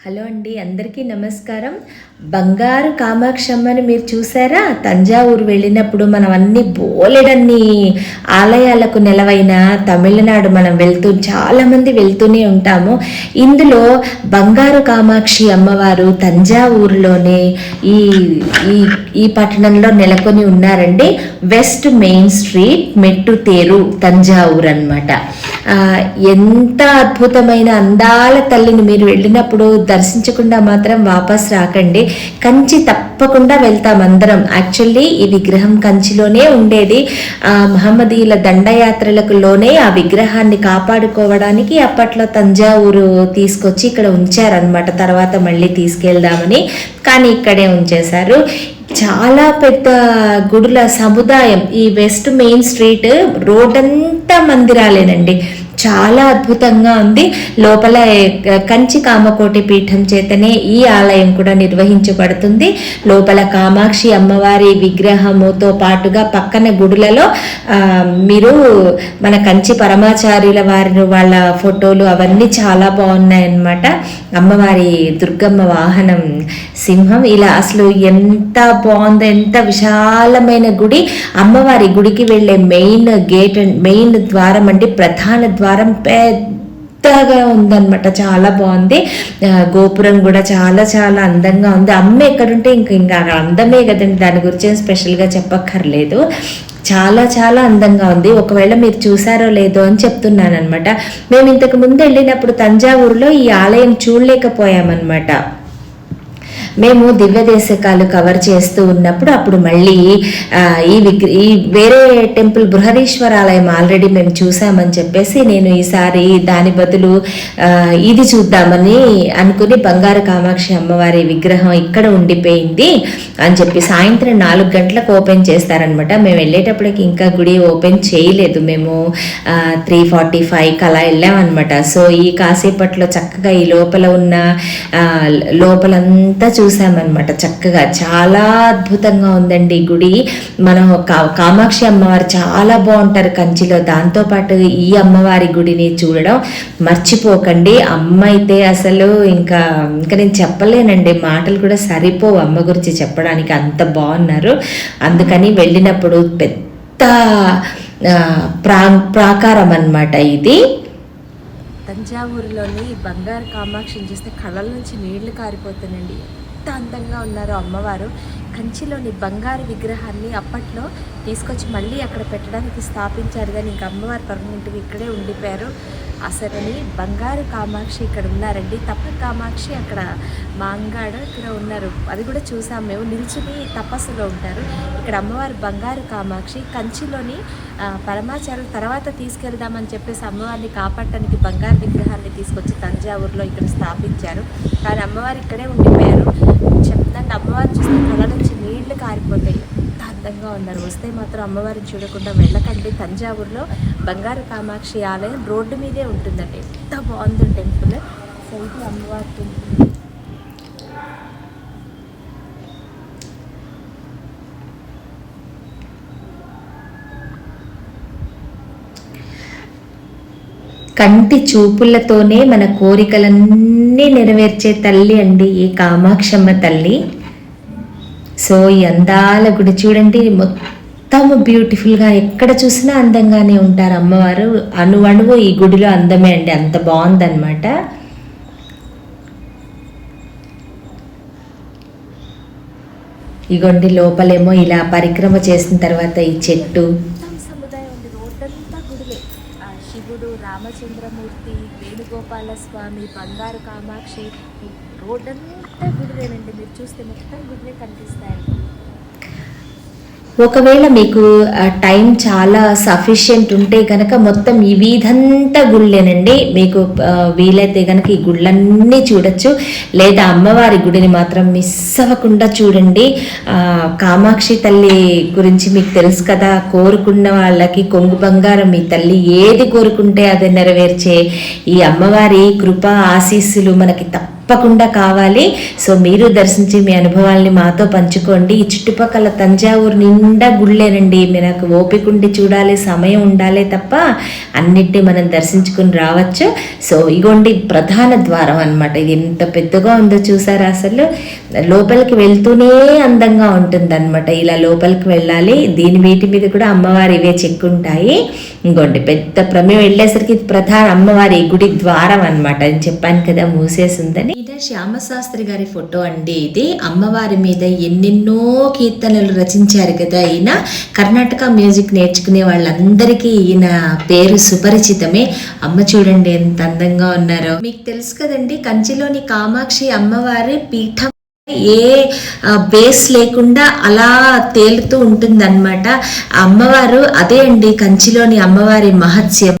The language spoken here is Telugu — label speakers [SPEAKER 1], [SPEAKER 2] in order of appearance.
[SPEAKER 1] హలో అండి అందరికీ నమస్కారం. బంగారు కామాక్షమ్మని మీరు చూసారా? తంజావూరు వెళ్ళినప్పుడు మనం అన్ని బోలెడన్ని ఆలయాలకు నెలవైన తమిళనాడు మనం వెళ్తూ చాలామంది వెళ్తూనే ఉంటాము. ఇందులో బంగారు కామాక్షి అమ్మవారు తంజావూరులోనే ఈ ఈ ఈ పట్టణంలో నెలకొని ఉన్నారండి. వెస్ట్ మెయిన్ స్ట్రీట్ మెట్టు తేరు తంజావూరు అనమాట ఎంత అద్భుతమైన అందాల తల్లిని మీరు వెళ్ళినప్పుడు దర్శించకుండా మాత్రం వాపస్ రాకండి. కంచి తప్పకుండా వెళ్తాం అందరం. యాక్చువల్లీ ఈ విగ్రహం కంచిలోనే ఉండేది. ఆ మహమ్మదీయుల దండయాత్రలకు లోనే ఆ విగ్రహాన్ని కాపాడుకోవడానికి అప్పట్లో తంజావూరు తీసుకొచ్చి ఇక్కడ ఉంచారనమాట తర్వాత మళ్ళీ తీసుకెళ్దామని కానీ ఇక్కడే ఉంచేశారు. చాలా పెద్ద గుడుల సముదాయం. ఈ వెస్ట్ మెయిన్ స్ట్రీట్ రోడ్ అంతా మందిరాలేనండి. చాలా అద్భుతంగా ఉంది. లోపల కంచి కామకోటి పీఠం చేతనే ఈ ఆలయం కూడా నిర్వహించబడుతుంది. లోపల కామాక్షి అమ్మవారి విగ్రహముతో పాటుగా పక్కన గుడులలో మీరు మన కంచి పరమాచార్యుల వారి వాళ్ళ ఫోటోలు అవన్నీ చాలా బాగున్నాయి అన్నమాట అమ్మవారి దుర్గమ్మ వాహనం సింహం. ఇలా అసలు ఎంత బాగుందో ఎంత విశాలమైన గుడి. అమ్మవారి గుడికి వెళ్ళే మెయిన్ గేట్ మెయిన్ ద్వారం అంటే ప్రధాన ద్వారం పెద్దగా ఉందన్నమాట. చాలా బాగుంది. గోపురం కూడా చాలా చాలా అందంగా ఉంది. అమ్మ ఎక్కడుంటే ఇంక ఇంకా అందమే కదండి. దాని గురించి స్పెషల్గా చెప్పక్కర్లేదు. చాలా చాలా అందంగా ఉంది. ఒకవేళ మీరు చూసారో లేదో అని చెప్తున్నాను అనమాట మేము ఇంతకు ముందు వెళ్ళినప్పుడు తంజావూరులో ఈ ఆలయం చూడలేకపోయామన్నమాట. మేము దివ్య దేశకాలు కవర్ చేస్తూ ఉన్నప్పుడు అప్పుడు మళ్ళీ ఈ విగ్ర ఈ వేరే టెంపుల్ బృహదీశ్వర ఆలయం ఆల్రెడీ మేము చూసామని చెప్పేసి నేను ఈసారి దాని బదులు ఇది చూద్దామని అనుకుని బంగారు కామాక్షి అమ్మవారి విగ్రహం ఇక్కడ ఉండిపోయింది అని చెప్పి సాయంత్రం నాలుగు గంటలకు ఓపెన్ చేస్తారనమాట మేము వెళ్ళేటప్పటికి ఇంకా గుడి ఓపెన్ చేయలేదు. మేము త్రీ ఫార్టీ ఫైవ్కి అలా వెళ్ళామన్నమాట. సో ఈ కాసేపట్లో చక్కగా ఈ లోపల ఉన్న లోపలంతా చూసామన్నమాట. చక్కగా చాలా అద్భుతంగా ఉందండి గుడి. మనం కామాక్షి అమ్మవారు చాలా బాగుంటారు కంచిలో. దాంతోపాటు ఈ అమ్మవారి గుడిని చూడడం మర్చిపోకండి. అమ్మ అయితే అసలు ఇంకా ఇంకా నేను చెప్పలేనండి. మాటలు కూడా సరిపోవు అమ్మ గురించి చెప్పడానికి. అంత బాగున్నారు. అందుకని వెళ్ళినప్పుడు పెద్ద ప్రా ప్రాకారం అనమాట ఇది. తంజావూరులోని బంగారు కామాక్షిని చూస్తే కళ్ళ నుంచి నీళ్ళు కారిపోతానండి. అందంగా ఉన్నారు అమ్మవారు. కంచిలోని బంగారు విగ్రహాన్ని అప్పట్లో తీసుకొచ్చి మళ్ళీ అక్కడ పెట్టడానికి స్థాపించారు. కానీ ఇంక అమ్మవారు పర్మనెంట్గా ఇక్కడే ఉండిపోయారు. అసలని బంగారు కామాక్షి ఇక్కడ ఉన్నారండి. తప్ప కామాక్షి అక్కడ మాంగాడ ఇక్కడ ఉన్నారు. అది కూడా చూసాం మేము. నిల్చుని తపస్సులో ఉంటారు. ఇక్కడ అమ్మవారు బంగారు కామాక్షి కంచిలోని పరమాచారం తర్వాత తీసుకెళ్దామని చెప్పేసి అమ్మవారిని కాపాడటానికి బంగారు విగ్రహాన్ని తీసుకొచ్చి తంజావూరులో ఇక్కడ స్థాపించారు. కానీ అమ్మవారు ఇక్కడే ఉండిపోయారు. చెప్తాను అమ్మవారు చూస్తే కళ నుంచి నీళ్ళు కారిపోతాయి. అందంగా ఉన్నారు. వస్తే మాత్రం అమ్మవారిని చూడకుండా వెళ్ళకండి. తంజావూరులో బంగారు కామాక్షి ఆలయం రోడ్డు మీదే ఉంటుందండి. ఎంత బాగుంది టెంపుల్. సో అమ్మవారి టెంపుల్ కంటి చూపులతోనే మన కోరికలన్నీ నెరవేర్చే తల్లి అండి ఈ కామాక్షమ్మ తల్లి. సో ఈ అందాల గుడి చూడండి మొత్తం బ్యూటిఫుల్గా ఎక్కడ చూసినా అందంగానే ఉంటారు అమ్మవారు. అణువణువు ఈ గుడిలో అందమే అండి అంత బాగుందన్నమాట. ఇగోండి లోపలేమో ఇలా పరిక్రమ చేసిన తర్వాత ఈ చెట్టు రామచంద్రమూర్తి వేణుగోపాల స్వామి బంగారు కామాక్షి రోడ్డంతా గుడిరేనండి మీరు చూస్తే మొత్తం గుడిదే కనిపిస్తాయి ఒకవేళ మీకు టైం చాలా సఫిషియెంట్ ఉంటే కనుక మొత్తం ఈ వీధంతా గుళ్ళేనండి. మీకు వీలైతే కనుక ఈ గుళ్ళన్నీ చూడొచ్చు. లేదా అమ్మవారి గుడిని మాత్రం మిస్ అవ్వకుండా చూడండి. కామాక్షి తల్లి గురించి మీకు తెలుసు కదా. కోరుకున్న వాళ్ళకి కొంగు బంగారం మీ తల్లి ఏది కోరుకుంటే అది నెరవేర్చే ఈ అమ్మవారి కృప ఆశీస్సులు మనకి తప్ప తప్పకుండా కావాలి. సో మీరు దర్శించి మీ అనుభవాల్ని మాతో పంచుకోండి. ఈ చుట్టుపక్కల తంజావూరు నిండా గుళ్ళేనండి. నాకు ఓపిక ఉండి చూడాలి సమయం ఉండాలి తప్ప అన్నిటిని మనం దర్శించుకుని రావచ్చు. సో ఇగోండి ప్రధాన ద్వారం అనమాట ఇది ఎంత పెద్దగా ఉందో చూసారా అసలు? లోపలికి వెళ్తూనే అందంగా ఉంటుంది అనమాట ఇలా లోపలికి వెళ్ళాలి. దీని వీటి మీద కూడా అమ్మవారి ఇవే చెక్కుంటాయి. ఇంకోండి పెద్ద ప్రమేయం వెళ్ళేసరికి ప్రధాన అమ్మవారి గుడి ద్వారం అనమాట అని చెప్పాను కదా మూసేసిందని. ఇది శ్యామశాస్త్రి గారి ఫోటో అండి ఇది. అమ్మవారి మీద ఎన్నెన్నో కీర్తనలు రచించారు కదా ఈయన. కర్ణాటక మ్యూజిక్ నేర్చుకునే వాళ్ళందరికీ ఈయన పేరు సుపరిచితమే. అమ్మ చూడండి ఎంత అందంగా ఉన్నారో. మీకు తెలుసు కదండి కంచిలోని కామాక్షి అమ్మవారి పీఠం ఏ బేస్ లేకుండా అలా తేలుతూ ఉంటుంది అమ్మవారు అదే అండి కంచిలోని అమ్మవారి మహత్యం.